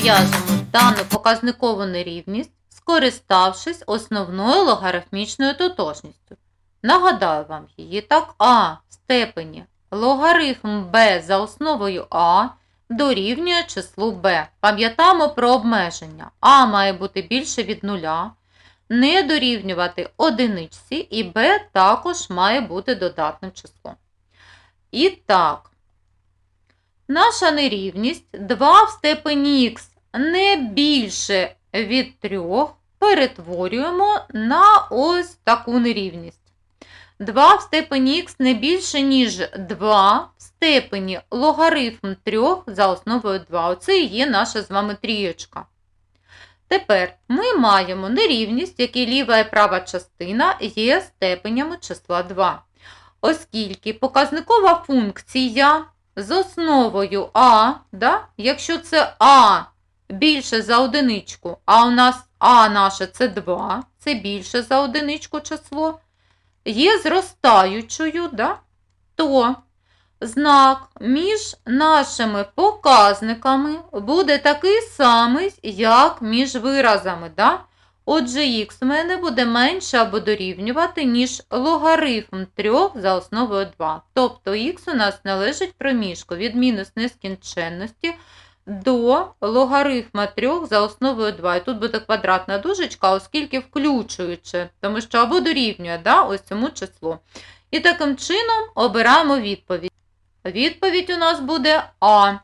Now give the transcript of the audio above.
розв'яжемо дану показникову нерівність, скориставшись основною логарифмічною тотожністю. Нагадаю вам її так А в степені логарифм b за основою А дорівнює числу b. Пам'ятаємо про обмеження. А має бути більше від нуля, не дорівнювати одиничці, і b також має бути додатним числом. І так, наша нерівність 2 в степені х не більше від 3 перетворюємо на ось таку нерівність. 2 в степені х не більше, ніж 2 в степені логарифм 3 за основою 2. Оце і є наша з вами трієчка. Тепер ми маємо нерівність, в якій ліва і права частина є степенями числа 2. Оскільки показникова функція з основою а, да, якщо це а більше за одиничку, а у нас а наше це 2, це більше за одиничку число, є зростаючою, да, то знак між нашими показниками буде такий самий, як між виразами. Да? Отже, х у мене буде менше або дорівнювати, ніж логарифм 3 за основою 2. Тобто х у нас належить проміжку від мінус нескінченності до логарифма 3 за основою 2. І тут буде квадратна дужечка, оскільки включуючи, тому що або дорівнює да, ось цьому числу. І таким чином обираємо відповідь. Відповідь у нас буде А.